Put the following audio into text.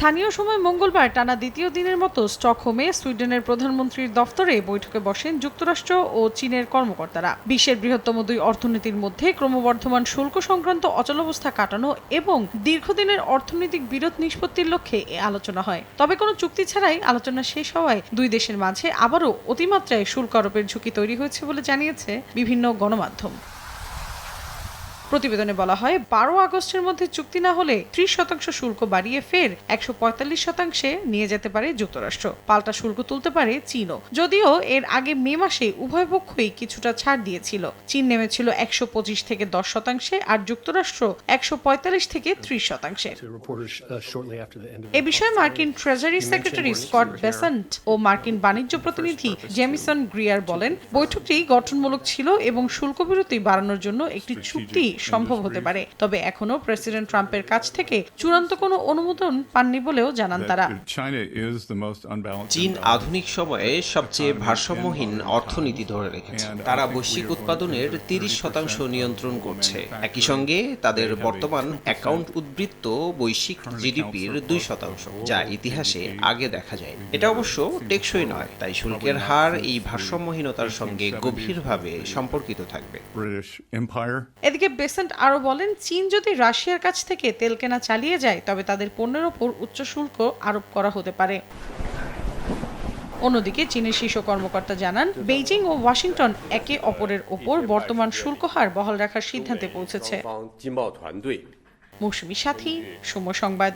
স্থানীয় সময় মঙ্গলবার টানা দ্বিতীয় দিনের মতো স্টকহোমে সুইডেনের প্রধানমন্ত্রীর দফতরে বৈঠকে বসেন যুক্তরাষ্ট্র ও চীনের কর্মকর্তারা। বিশ্বের বৃহত্তম দুই অর্থনীতির মধ্যে ক্রমবর্ধমান শুল্ক সংক্রান্ত অচলাবস্থা কাটানো এবং দীর্ঘদিনের অর্থনৈতিক বিরোধ নিষ্পত্তির লক্ষ্যে এ আলোচনা হয়। তবে কোনো চুক্তি ছাড়াই আলোচনা শেষ হওয়ায় দুই দেশের মাঝে আবারও অতিমাত্রায় শুল্ক আরোপের ঝুঁকি তৈরি হয়েছে বলে জানিয়েছে বিভিন্ন গণমাধ্যম। প্রতিবেদনে বলা হয় বারো আগস্টের মধ্যে চুক্তি না হলে ত্রিশ শতাংশ শুল্ক বাড়িয়ে ফের একশো পঁয়তাল্লিশ শতাংশে নিয়ে যেতে পারে যুক্তরাষ্ট্র। পাল্টা শুল্ক তুলতে পারে চীনও। যদিও এর আগে মে মাসে উভয় পক্ষই কিছুটা ছাড় দিয়েছিল। চীন নেমেছিল একশো পঁচিশ থেকে দশ শতাংশে আর যুক্তরাষ্ট্র একশো পঁয়তাল্লিশ থেকে ত্রিশ শতাংশে। Uh, এ বিষয়ে মার্কিন ট্রেজারি সেক্রেটারি স্কট বেসান্ট ও মার্কিন বাণিজ্য প্রতিনিধি জেমিসন গ্রিয়ার বলেন বৈঠকটি গঠনমূলক ছিল এবং শুল্ক বিরতি বাড়ানোর জন্য একটি চুক্তি সম্ভব হতে পারে। তবে এখনও প্রেসিডেন্ট ট্রাম্পের কাছ থেকে চূড়ান্ত কোনো অনুমোদন পাননি বলেও জানান তারা. চীন আধুনিক সময়ে সবচেয়ে ভারসাম্যহীন অর্থনীতি ধরে রেখেছে। তারা বৈশ্বিক উৎপাদনের তিরিশ শতাংশ নিয়ন্ত্রণ করছে। একই সঙ্গে তাদের বর্তমান অ্যাকাউন্ট উদ্বৃত্ত বৈশ্বিক জিডিপির দুই শতাংশ যা ইতিহাসে আগে দেখা যায় এটা অবশ্য টেকসই নয় তাই শুল্কের হার এই ভারসাম্যহীনতার সঙ্গে গভীরভাবে সম্পর্কিত থাকবে। এদিকে ক্রেসেন্ট আরও বলেন, চীন যদি রাশিয়ার কাছ থেকে তেল কেনা চালিয়ে যায়, তবে তাদের পণ্যের ওপর উচ্চ শুল্ক আরোপ করা হতে পারে। অন্যদিকে চীনের শীর্ষ কর্মকর্তা জানান, বেইজিং ও ওয়াশিংটন একে অপরের ওপর বর্তমান শুল্ক হার বহাল রাখার সিদ্ধান্তে পৌঁছেছে। মৌসুমি সাথী, সময় সংবাদ।